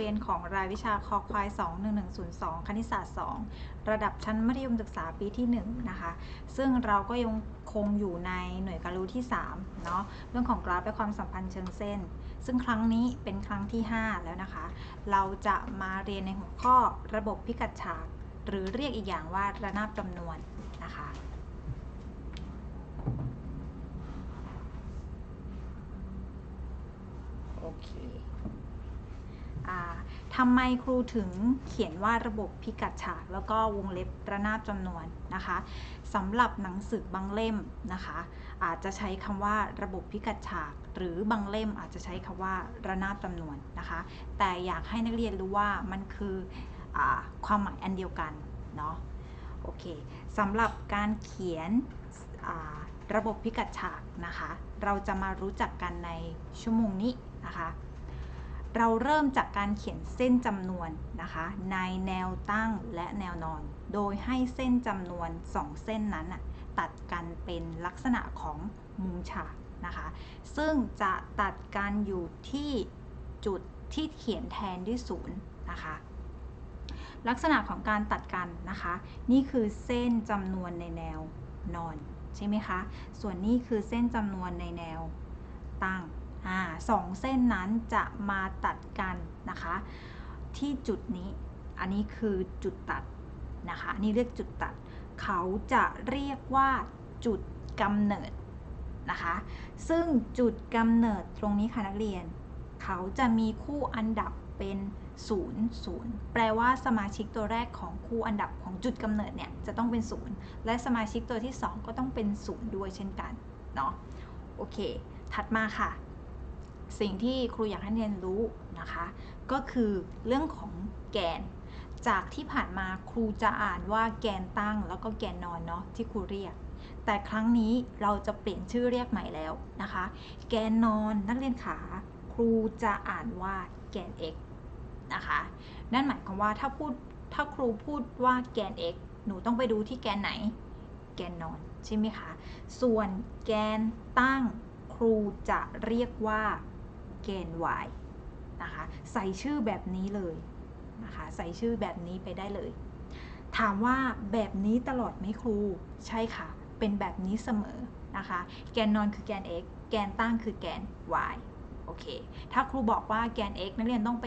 รียนของรายวิชาคอควาย 21102 คณิตศาสตร์ 2 ระดับชั้นมัธยมศึกษาปีที่ 1 นะคะ ซึ่งเราก็ยังคงอยู่ในหน่วยการรู้ที่ 3 เนาะเรื่องของกราฟและความสัมพันธ์เชิงเส้น ซึ่งครั้งนี้เป็นครั้งที่ 5 แล้วนะคะ เราจะมาเรียนในหัวข้อระบบพิกัดฉาก หรือเรียกอีกอย่างว่าระนาบจำนวนนะคะ โอเคอ่า ทำไมครูถึงเขียนว่าระบบพิกัดฉาก แล้วก็วงเล็บระนาบจำนวนนะคะสำหรับหนังสือบางเล่มนะคะ อาจจะใช้คำว่าระบบพิกัดฉาก หรือบางเล่มอาจจะใช้คำว่าระนาบจำนวนนะคะ แต่อยากให้นักเรียนรู้ว่ามันคืออความหมายอันเดียวกันเนาะโอเคสำหรับการเขียนระบบพิกัดฉากนะคะ เราจะมารู้จักกันในชั่วโมงนี้นะคะ เราเริ่มจากการเขียนเส้นจำนวนนะคะ ในแนวตั้งและแนวนอน โดยให้เส้นจำนวน 2 เส้นนั้นตัดกันเป็นลักษณะของมุมฉากนะคะ ซึ่งจะตัดกันอยู่ที่จุดที่เขียนแทนด้วยศูนย์นะคะ ลักษณะของการตัดกันนะคะ นี่คือเส้นจำนวนในแนวนอนใช่ไหมคะ ส่วนนี้คือเส้นจำนวนในแนวตั้ง อ่าสองเส้นนั้นจะมาตัดกันนะคะ ที่จุดนี้ อันนี้คือจุดตัดนะคะอันนี่เรียกจุดตัด เขาจะเรียกว่าจุดกำเนิดนะคะ ซึ่งจุดกำเนิดตรงนี้ค่ะนักเรียน เขาจะมีคู่อันดับเป็น0 0แปลว่าสมาชิกตัวแรกของคู่อันดับของจุดกำเนิดเนี่ยจะต้องเป็น 0 และสมาชิกตัวที่ 2 ก็ต้องเป็น 0 ด้วยเช่นกัน เนาะโอเค ถัดมาค่ะ สิ่งที่ครูอยากให้เรียนรู้นะคะ ก็คือเรื่องของแกน จากที่ผ่านมาครูจะอ่านว่าแกนตั้งแล้วก็แกนนอนเนาะที่ครูเรียก แต่ครั้งนี้เราจะเปลี่ยนชื่อเรียกใหม่แล้วนะคะ แกนนอนนักเรียนขา ครูจะอ่านว่าแกน x นะคะนั่นหมายความว่าถ้าพูดถ้าครูพูดว่าแกน x หนูต้องไปดูที่แกนไหน แกนนอนใช่ไหมคะ ส่วนแกนตั้งครูจะเรียกว่า แกน y นะคะใส่ชื่อแบบนี้เลยนะคะใส่ชื่อแบบนี้ไปได้เลย ถามว่าแบบนี้ตลอดไหมครูใช่ค่ะ เป็นแบบนี้เสมอนะคะ แกนนอนคือแกน x แกนตั้งคือแกน y โอเค ถ้าครูบอกว่าแกน x นักเรียนต้องไป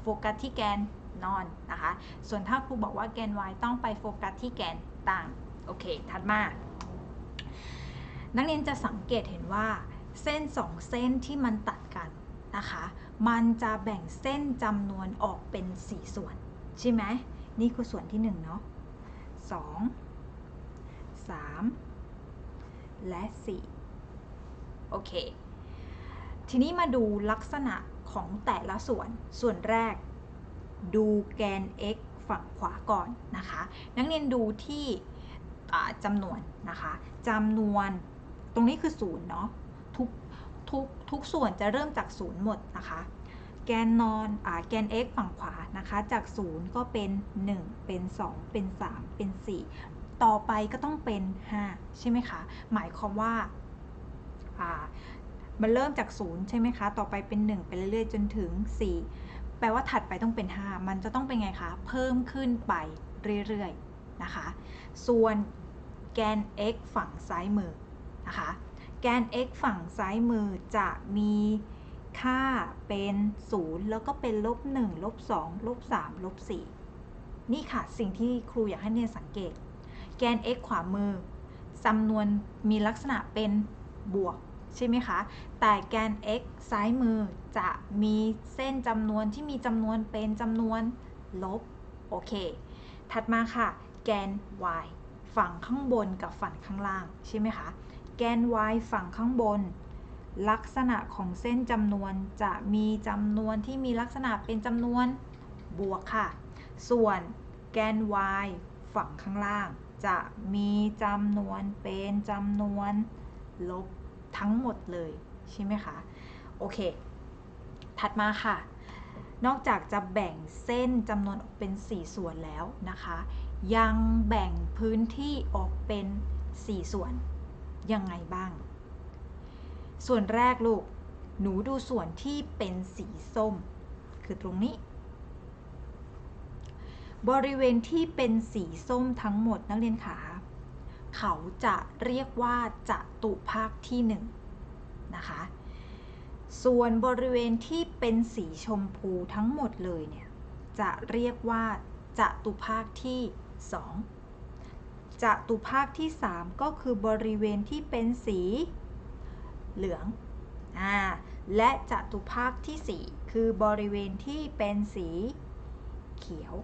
โฟกัสที่แกนนอนนะคะ ส่วนถ้าครูบอกว่าแกน y ต้องไปโฟกัสที่แกนตั้ง โอเค ถัดมา นักเรียนจะสังเกตเห็นว่า เส้นสองเส้นที่มันตัดกันนะคะ มันจะแบ่งเส้นจำนวนออกเป็น 4 ส่วน ใช่ไหม นี่คือส่วนที่ 1 เนาะ2 3 และ 4 โอเค ทีนี้มาดูลักษณะของแต่ละส่วน ส่วนแรก ดูแกน x ฝั่งขวาก่อนนะคะ นักเรียนดูที่จำนวนนะคะจำนวนตรงนี้คือศูนย์เนาะ ทุกทุกส่วนจะเริ่มจากศูนย์หมดนะคะ แกนนอนอ่าแกน x ฝั่งขวานะคะ จากศูนย์ก็เป็น 1 เป็น 2 เป็น 3 เป็น 4 ต่อไปก็ต้องเป็น 5 ใช่ไหมคะ หมายความว่าอ่ามันเริ่มจากศูนย์ใช่ไหมคะ ต่อไปเป็น 1 ไปเรื่อยๆ จนถึง 4 แปลว่าถัดไปต้องเป็น 5 มันจะต้องเป็นไงคะ เพิ่มขึ้นไปเรื่อยๆ นะคะ ส่วนแกน x ฝั่งซ้ายมือนะคะ แกน x ฝั่งซ้ายมือจะมีค่าเป็น 0 แล้วก็เป็นลบ1ลบ2ลบ3ลบ4นี่ค่ะสิ่งที่ครูอยากให้เรียนสังเกต แกน x ขวามือจำนวนมีลักษณะเป็นบวกใช่ไหมคะ แต่แกน x ซ้ายมือจะมีเส้นจำนวนที่มีจำนวนเป็นจำนวนลบ โอเค ถัดมาค่ะ แกน y ฝั่งข้างบนกับฝั่งข้างล่างใช่ไหมคะ แกน y ฝั่งข้างบน ลักษณะของเส้นจำนวนจะมีจำนวนที่มีลักษณะเป็นจำนวนบวกค่ะ ส่วนแกน y ฝั่งข้างล่าง จะมีจำนวนเป็นจำนวนลบทั้งหมดเลย ใช่ไหมคะ โอเค ถัดมาค่ะ นอกจากจะแบ่งเส้นจำนวนออกเป็น 4 ส่วนแล้วนะคะ ยังแบ่งพื้นที่ออกเป็น 4 ส่วน ยังไงบ้าง ส่วนแรกลูก หนูดูส่วนที่เป็นสีส้ม คือตรงนี้ บริเวณที่เป็นสีส้มทั้งหมดนักเรียนขาเขาจะเรียกว่าจะตุภาคที่หนึ่งนะคะ ส่วนบริเวณที่เป็นสีชมพูทั้งหมดเลยเนี่ย จะเรียกว่าจะตุภาคที่สอง จตุภาคที่ 3 ก็คือบริเวณที่เป็นสีเหลือง อ่า และจตุภาคที่ 4 คือบริเวณที่เป็นสีเขียว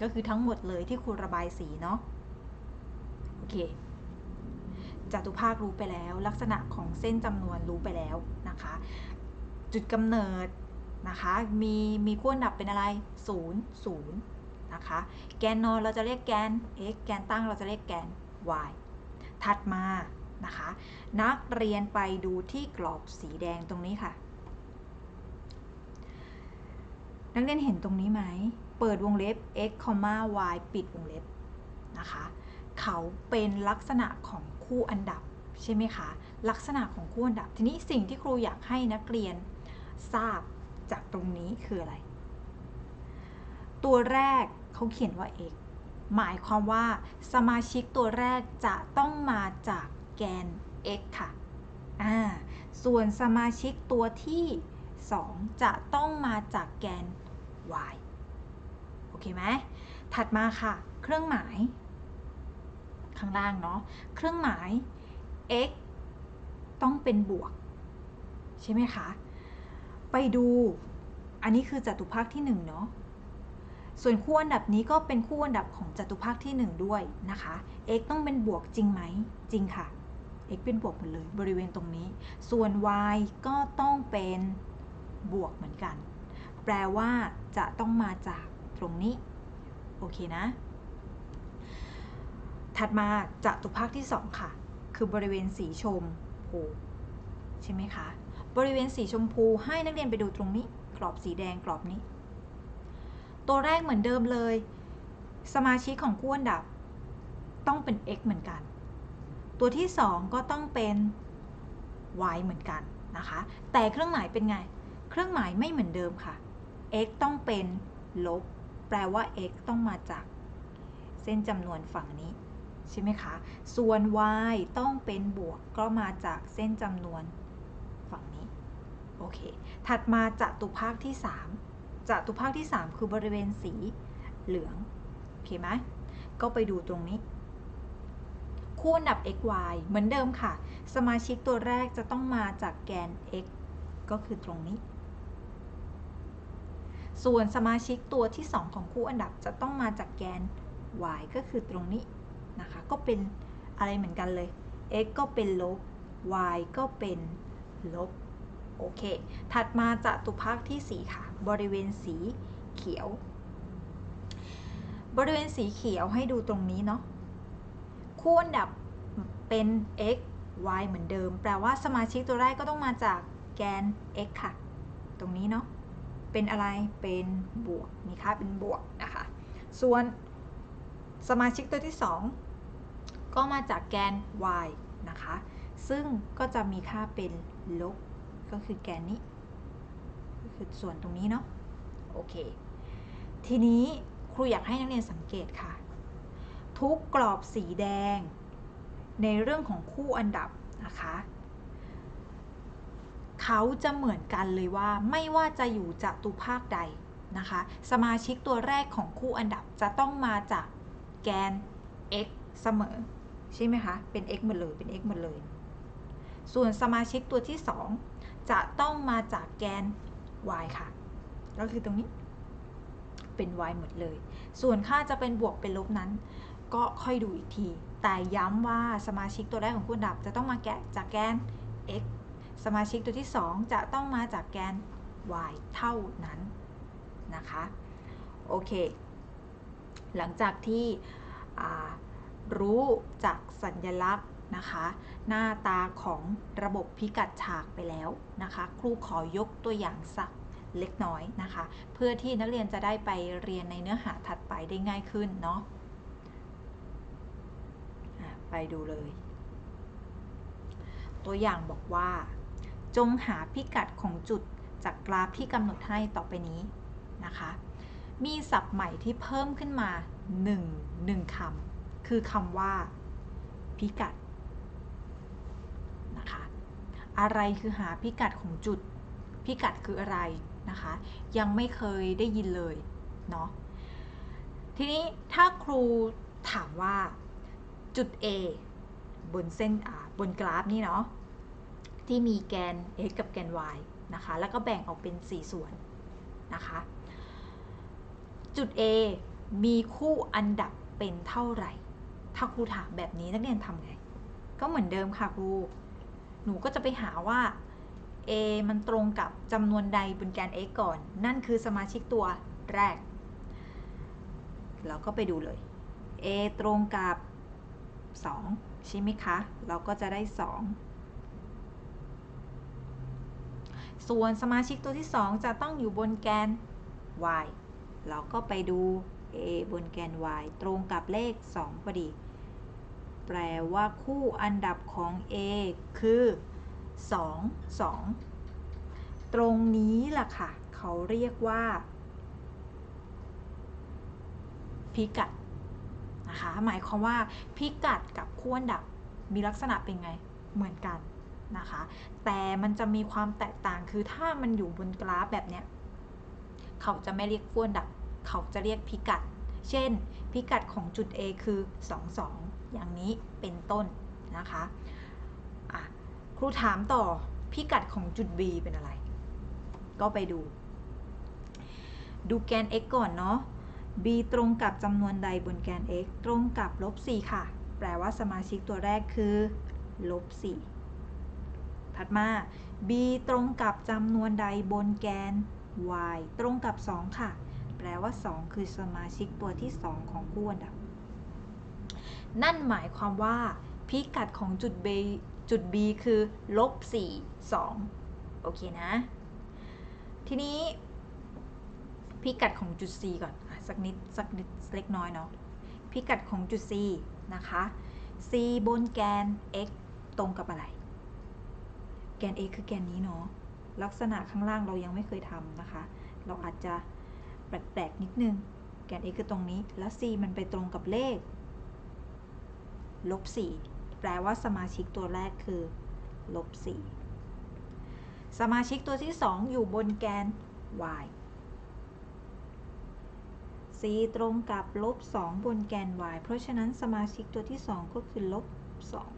ก็คือทั้งหมดเลยที่ครูระบายสีเนาะ โอเคจตุภาครู้ไปแล้ว ลักษณะของเส้นจำนวนรู้ไปแล้วนะคะ จุดกำเนิดนะคะ มีมีขั้วอันดับเป็นอะไร 0 0 นะคะ แกนนอนเราจะเรียกแกน x แกนตั้งเราจะเรียกแกน y ถัดมานะคะ นักเรียนไปดูที่กรอบสีแดงตรงนี้ค่ะ นักเรียนเห็นตรงนี้ไหม เปิดวงเล็บ x, y ปิดวงเล็บนะคะ เขาเป็นลักษณะของคู่อันดับใช่ไหมคะ ลักษณะของคู่อันดับ ทีนี้สิ่งที่ครูอยากให้นักเรียนทราบจากตรงนี้คืออะไร ตัวแรกเขาเขียนว่า x หมายความว่าสมาชิกตัวแรกจะต้องมาจากแกน x ค่ะอ่าส่วนสมาชิกตัวที่ 2 จะต้องมาจากแกน y โอเคไหมถัดมาค่ะ เครื่องหมาย ข้างล่างเนาะเครื่องหมาย x ต้องเป็นบวก ใช่ไหมคะ ไปดูอันนี้คือจตุภาคที่1เนาะ ส่วนคู่อันดับนี้ก็เป็นคู่อันดับของจตุภาคที่ 1 ด้วยนะคะ x ต้องเป็นบวกจริงไหม จริงค่ะ x เป็นบวกหมดเลยบริเวณตรงนี้ ส่วน y ก็ต้องเป็นบวกเหมือนกัน แปลว่าจะต้องมาจากตรงนี้ โอเคนะ ถัดมาจตุภาคที่ 2 ค่ะ คือบริเวณสีชมพูใช่ไหมคะ บริเวณสีชมพูให้นักเรียนไปดูตรงนี้ กรอบสีแดงกรอบนี้ ตัวแรกเหมือนเดิมเลย สมาชิกของคู่อันดับ ต้องเป็น x เหมือนกัน ตัวที่ 2 ก็ต้องเป็น y เหมือนกันนะคะ แต่เครื่องหมายเป็นไง เครื่องหมายไม่เหมือนเดิมค่ะ x ต้องเป็นลบ แปลว่า x ต้องมาจาก เส้นจำนวนฝั่งนี้ใช่ไหมคะ ส่วน y ต้องเป็นบวกก็มาจากเส้นจำนวนฝั่งนี้ โอเค ถัดมาจตุภาคที่ 3 จตุภาคที่ 3 คือบริเวณสีเหลืองโอเคไหมก็ไปดูตรงนี้ คู่อันดับ x y เหมือนเดิมค่ะ สมาชิกตัวแรกจะต้องมาจากแกน x ก็คือตรงนี้ ส่วนสมาชิกตัวที่ 2 ของคู่อันดับจะต้องมาจากแกน y ก็คือตรงนี้นะคะ ก็เป็นอะไรเหมือนกันเลย x ก็เป็นลบ y ก็เป็นลบ โอเค ถัดมาจตุภาคที่ 4 ค่ะ บริเวณสีเขียว บริเวณสีเขียวให้ดูตรงนี้เนาะ คู่อันดับเป็น x y เหมือนเดิม แปลว่าสมาชิกตัวแรกก็ต้องมาจากแกน x ค่ะ ตรงนี้เนาะ เป็นอะไร เป็นบวก มีค่าเป็นบวกนะคะ ส่วนสมาชิกตัวที่ 2 ก็มาจากแกน y นะคะ ซึ่งก็จะมีค่าเป็นลบ ก็คือแกนนี้ก็คือส่วนตรงนี้เนาะโอเค ทีนี้ครูอยากให้นักเรียนสังเกตค่ะ ทุกกรอบสีแดง ในเรื่องของคู่อันดับนะคะเขาจะเหมือนกันเลยว่าไม่ว่าจะอยู่จตุภาคใดนะคะ สมาชิกตัวแรกของคู่อันดับจะต้องมาจากแกน x เสมอ ใช่ไหมคะ เป็น x หมดเลยเป็น x หมดเลย ส่วนสมาชิกตัวที่ 2 จะต้องมาจากแกน y ค่ะ ก็คือตรงนี้ เป็น y หมดเลย ส่วนค่าจะเป็นบวกเป็นลบนั้น ก็ค่อยดูอีกที แต่ย้ำว่าสมาชิกตัวแรกของคู่อันดับจะต้องมาแกะจากแกน x สมาชิกตัวที่ 2 จะต้องมาจากแกน y เท่านั้นนะคะ โอเค หลังจากที่รู้จากสัญลักษณ์ นะคะ หน้าตาของระบบพิกัดฉากไปแล้วนะคะ ครูขอยกตัวอย่างสักเล็กน้อยนะคะ เพื่อที่นักเรียนจะได้ไปเรียนในเนื้อหาถัดไปได้ง่ายขึ้นเนาะไปดูเลย ตัวอย่างบอกว่า จงหาพิกัดของจุดจากกราฟที่กำหนดให้ต่อไปนี้นะคะ มีศัพท์ใหม่ที่เพิ่มขึ้นมา 1 1คำคือคำว่า พิกัด นะคะ อะไรคือหาพิกัดของจุด พิกัดคืออะไรนะคะ ยังไม่เคยได้ยินเลยเนาะทีนี้ถ้าครูถามว่าจุด A บนเส้นบนกราฟนี่เนาะที่มีแกน x กับแกน y นะคะ แล้วก็แบ่งออกเป็น 4 ส่วนนะคะ จุด A มีคู่อันดับเป็นเท่าไหร่ ถ้าครูถามแบบนี้นักเรียนทำไง ก็เหมือนเดิมค่ะครู นูก็จะไปหาว่า A มันตรงกับจำนวนใดบนแกน x ก่อน นั่นคือสมาชิกตัวแรกเราก็ไปดูเลย A ตรงกับ 2 ใช่ไหมคะ เราก็จะได้ 2 ส่วนสมาชิกตัวที่ 2 จะต้องอยู่บนแกน y เราก็ไปดู a บนแกน y ตรงกับเลข 2 พอดี แปลว่าคู่อันดับของ a คือ 2 2 ตรงนี้ล่ะค่ะ เขาเรียกว่า พิกัดนะคะ หมายความว่าพิกัดกับคู่อันดับมีลักษณะเป็นไงเหมือนกันนะคะ แต่มันจะมีความแตกต่างคือถ้ามันอยู่บนกราฟแบบเนี้ยเขาจะไม่เรียกคู่อันดับ เขาจะเรียกพิกัด เช่น พิกัดของจุด A คือ 2 2 อย่างนี้เป็นต้นนะคะะครูถามต่อพิกัดของจุด B เป็นอะไร ก็ไปดู ดูแกน x ก่อนเนาะ b ตรงกับจำนวนใดบนแกน x ตรงกับลบ4ค่ะ แปลว่าสมาชิกตัวแรกคือลบ4ถัดมา b ตรงกับจำนวนใดบนแกน y ตรงกับ 2 ค่ะ แปลว่า 2 คือสมาชิกตัวที่ 2 ของคู่อันดับ นั่นหมายความว่า พิกัดของจุด b จุด b คือลบ4 2 โอเคนะ ทีนี้พิกัดของจุด c ก่อนอสักนิด สักนิดเล็กน้อยเนาะพิกัดของจุด c นะคะ c บนแกน x ตรงกับอะไร แกน x คือแกนนี้เนาะลักษณะข้างล่างเรายังไม่เคยทำนะคะ เราอาจจะแปลกๆนิดนึง แกน x คือตรงนี้ แล้ว c มันไปตรงกับเลข ลบ4แปลว่าสมาชิกตัวแรกคือลบ4สมาชิกตัวที่ 2 อยู่บนแกน y c ตรงกับลบ2บนแกน y เพราะฉะนั้นสมาชิกตัวที่ 2 ก็คือลบ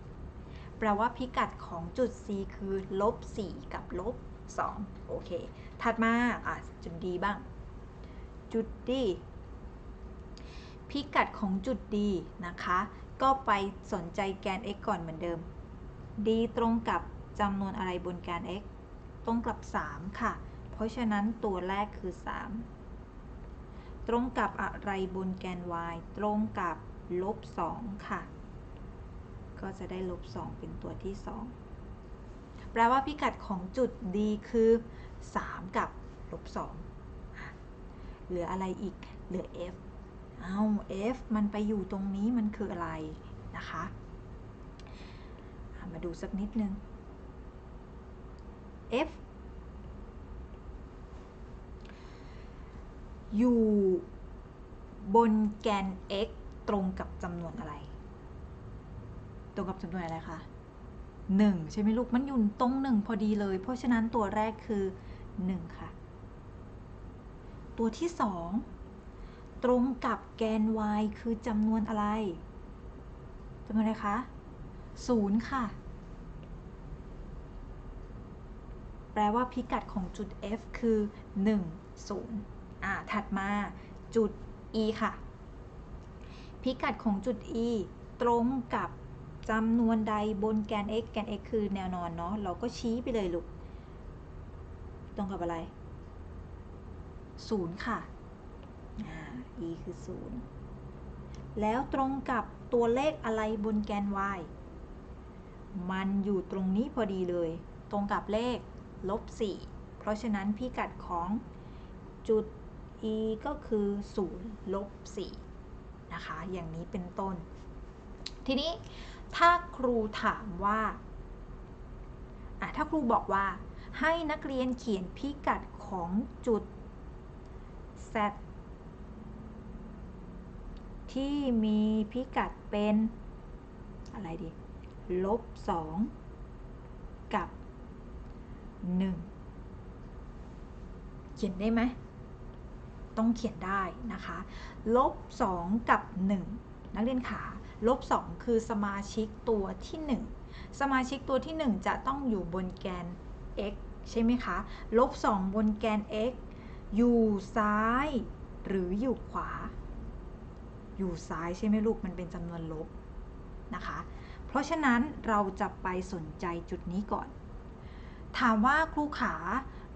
2แปลว่าพิกัดของจุด c คือลบ4กับลบ2โอเค ถัดมาอะจุด d บ้าง จุด d พิกัดของจุด d นะคะ ก็ไปสนใจแกน x ก่อนเหมือนเดิม d ตรงกับจำนวนอะไรบนแกน x ตรงกับ 3 ค่ะ เพราะฉะนั้นตัวแรกคือ 3 ตรงกับอะไรบนแกน y ตรงกับลบ 2 ค่ะ ก็จะได้ลบ 2 เป็นตัวที่ 2 แปลว่าพิกัดของจุด d คือ 3 กับลบ 2 เหลืออะไรอีก เหลือ f เอา f มันไปอยู่ตรงนี้มันคืออะไรนะคะ มาดูสักนิดนึง f อยู่บนแกน x ตรงกับจำนวนอะไร ตรงกับจำนวนอะไรคะ1 ใช่ไหมลูก มันอยู่ตรง 1 พอดีเลย เพราะฉะนั้นตัวแรกคือ 1 ค่ะ ตัวที่ 2 ตรงกับแกน y คือจำนวนอะไรจำนวนอะไรคะ0ค่ะ แปลว่าพิกัดของจุด f คือ 1 0อ่าถัดมาจุด e ค่ะ พิกัดของจุด e ตรงกับจำนวนใดบนแกน x แกน x คือแนวนอนเนาะ เราก็ชี้ไปเลยลูก ตรงกับอะไร 0 ค่ะอ่า e คือ 0 แล้วตรงกับตัวเลขอะไรบนแกน y มันอยู่ตรงนี้พอดีเลย ตรงกับเลขลบ 4 เพราะฉะนั้นพิกัดของจุด e ก็คือ 0 ลบ 4 นะคะ อย่างนี้เป็นต้น ทีนี้ถ้าครูถามว่าถ้าครูบอกว่าให้นักเรียนเขียนพิกัดของจุด z ที่มีพิกัดเป็น อะไรดี ลบสองกับหนึ่งเขียนได้ไหม ต้องเขียนได้นะคะ ลบสองกับหนึ่งนักเรียนขาลบสองคือสมาชิกตัวที่หนึ่งสมาชิกตัวที่หนึ่งจะต้องอยู่บนแกน x ใช่ไหมคะ ลบสองบนแกน x อยู่ซ้ายหรืออยู่ขวา อยู่ซ้ายใช่ไหมลูกมันเป็นจำนวนลบนะคะ เพราะฉะนั้นเราจะไปสนใจจุดนี้ก่อน ถามว่าครูขา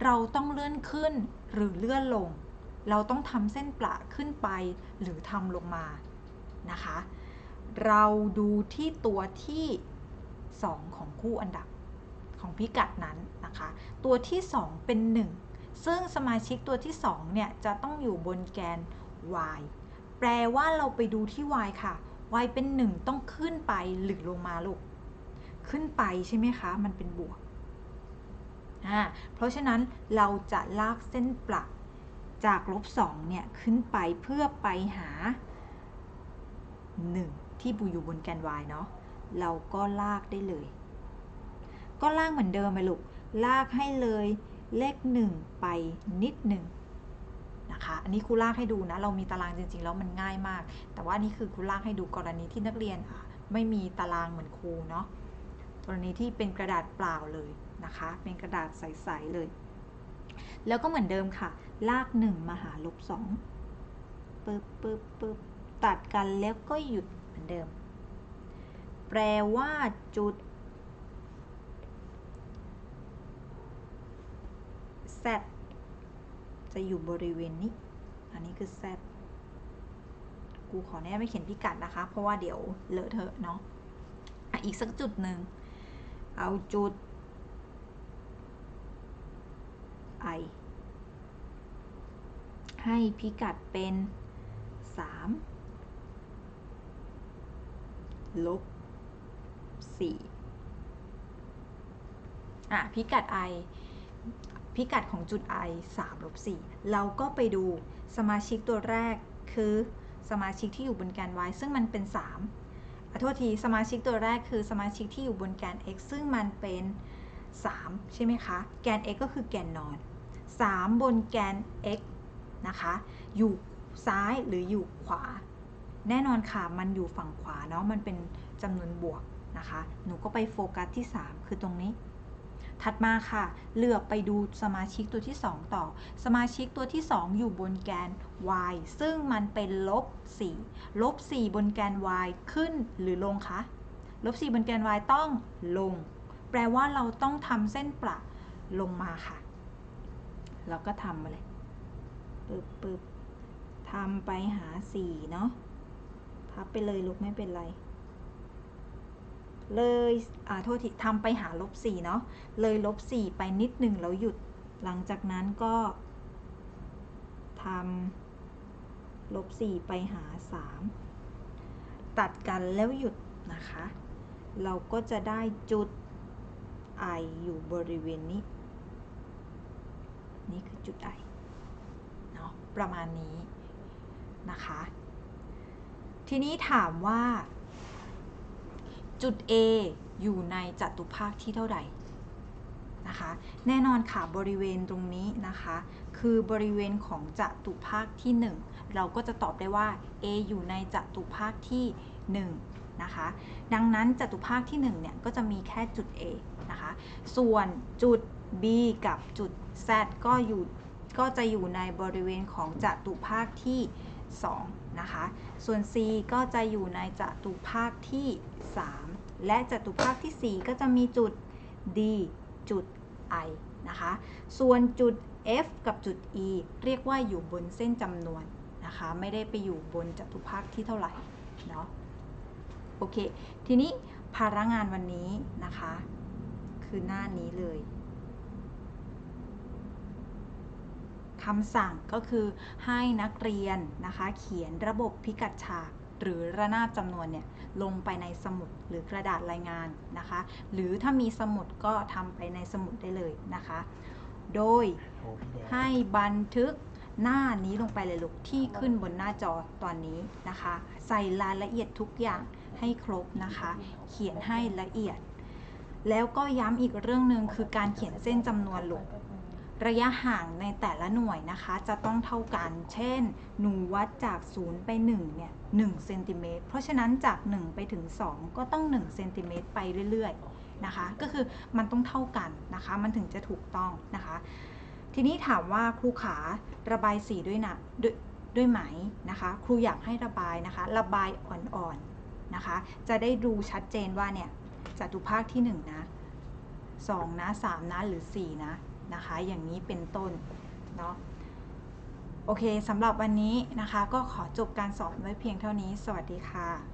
เราต้องเลื่อนขึ้นหรือเลื่อนลง เราต้องทำเส้นประขึ้นไปหรือทำลงมานะคะ เราดูที่ตัวที่ 2 ของคู่อันดับของพิกัดนั้นนะคะ ตัวที่ 2 เป็น 1 ซึ่งสมาชิกตัวที่ 2 เนี่ย จะต้องอยู่บนแกน y แปลว่าเราไปดูที่ y ค่ะ y เป็น 1 ต้องขึ้นไปหรือลงมาลูก ขึ้นไปใช่ไหมคะ มันเป็นบวก อ่า เพราะฉะนั้นเราจะลากเส้นประจากลบ2เนี่ย ขึ้นไปเพื่อไปหา 1 ที่บูอยู่บนแกน y เนาะ เราก็ลากได้เลย ก็ลากเหมือนเดิมไปลูก ลากให้เลยเลข 1 ไปนิดหนึ่ง นะคะ อันนี้ครูลากให้ดูนะ เรามีตารางจริง ๆ แล้วมันง่ายมาก แต่ว่านี่คือครูลากให้ดูกรณีที่นักเรียนไม่มีตารางเหมือนครูเนาะ กรณีที่เป็นกระดาษเปล่าเลยนะคะ เป็นกระดาษใสๆเลย แล้วก็เหมือนเดิมค่ะ ลาก 1 มาหาลบ2ปึ๊บปึ๊บปึ๊บตัดกันแล้วก็หยุดเหมือนเดิม แปลว่าจุด z จะอยู่บริเวณนี้ อันนี้คือ z กูขอแน่ไม่เขียนพิกัดนะคะ เพราะว่าเดี๋ยวเลอะเทอะเนาะอะอีกสักจุดหนึ่ง เอาจุด i ให้พิกัดเป็น 3 ลบ 4 อะ พิกัด i พิกัดของจุด i 3 ลบ4เราก็ไปดูสมาชิกตัวแรกคือสมาชิกที่อยู่บนแกน y ซึ่งมันเป็น3ขอโทษทีสมาชิกตัวแรกคือสมาชิกที่อยู่บนแกน x ซึ่งมันเป็น 3 ใช่ไหมคะ แกน x ก็คือแกนนอน 3 บนแกน x นะคะ อยู่ซ้ายหรืออยู่ขวา แน่นอนค่ะ มันอยู่ฝั่งขวาเนาะ มันเป็นจำนวนบวกนะคะ หนูก็ไปโฟกัสที่ 3 คือตรงนี้ ถัดมาค่ะ เลือกไปดูสมาชิกตัวที่ 2 ต่อ สมาชิกตัวที่ 2 อยู่บนแกน y ซึ่งมันเป็นลบ4ลบ4บนแกน y ขึ้นหรือลงคะลบ4บนแกน y ต้องลง แปลว่าเราต้องทำเส้นประลงมาค่ะ เราก็ทำมาเลยปึ๊บปึ๊บทำไปหา 4 เนาะพับไปเลยลูกไม่เป็นไร เลยอ่าโทษทีทำไปหาลบ4เนาะเลยลบ4ไปนิดหนึ่งแล้วหยุด หลังจากนั้นก็ทำลบ4ไปหา 3 ตัดกันแล้วหยุดนะคะ เราก็จะได้จุด i อยู่บริเวณนี้ นี่คือจุด i เนาะประมาณนี้นะคะ ทีนี้ถามว่า จุด A อยู่ในจัตุภาคที่เท่าใดนะคะ แน่นอนค่ะบริเวณตรงนี้นะคะ คือบริเวณของจัตุภาคที่ 1 เราก็จะตอบได้ว่า A อยู่ในจัตุภาคที่1นะคะ ดังนั้นจัตุภาคที่1เนี่ยก็จะมีแค่จุด A นะคะ ส่วนจุด B กับจุด Z ก็อยู่ก็จะอยู่ในบริเวณของจัตุภาคที่2นะคะ ส่วน C ก็จะอยู่ในจัตุภาคที่ 3 และจัตุภาคที่ 4 ก็จะมีจุด D จุด I นะคะ ส่วนจุด F กับจุด E เรียกว่าอยู่บนเส้นจำนวนนะคะ ไม่ได้ไปอยู่บนจัตุภาคที่เท่าไหร่เนาะ โอเค ทีนี้ภาระงานวันนี้นะคะ คือหน้านี้เลยคำสั่งก็คือให้นักเรียนนะคะ เขียนระบบพิกัดฉาก หหรือระนาบจำนวนเนี่ยลงไปในสมุดหรือกระดาษรายงานนะคะ หรือถ้ามีสมุดก็ทำไปในสมุดได้เลยนะคะ โดยโอ้พี่แดงให้บันทึกหน้านี้ลงไปเลยลูกที่ขึ้นบนหน้าจอตอนนี้นะคะ ใส่รายละเอียดทุกอย่างให้ครบนะคะ เขียนให้ละเอียด แล้วก็ย้ำอีกเรื่องหนึ่งคือการเขียนเส้นจำนวนลูก ระยะห่างในแต่ละหน่วยนะคะ จะต้องเท่ากัน เช่น หนูวัดจาก 0 ไป 1 เนี่ย1เซนติเมตร เพราะฉะนั้นจาก 1 ไปถึง 2 ก็ต้อง 1 เซนติเมตรไปเรื่อยๆ นะคะ ก็คือมันต้องเท่ากันนะคะ มันถึงจะถูกต้องนะคะ ทีนี้ถามว่าครูขาระบายสีด้วยนะด้วยด้วยไหมนะคะ ครูอยากให้ระบายนะคะ ระบายอ่อนๆ นะคะ จะได้ดูชัดเจนว่าเนี่ยจตุภาคที่ 1 นะ 2 นะ 3 นะ หรือ 4 นะ นะคะ อย่างนี้เป็นต้นเนาะโอเคสำหรับวันนี้นะคะ ก็ขอจบการสอนไว้เพียงเท่านี้ สวัสดีค่ะ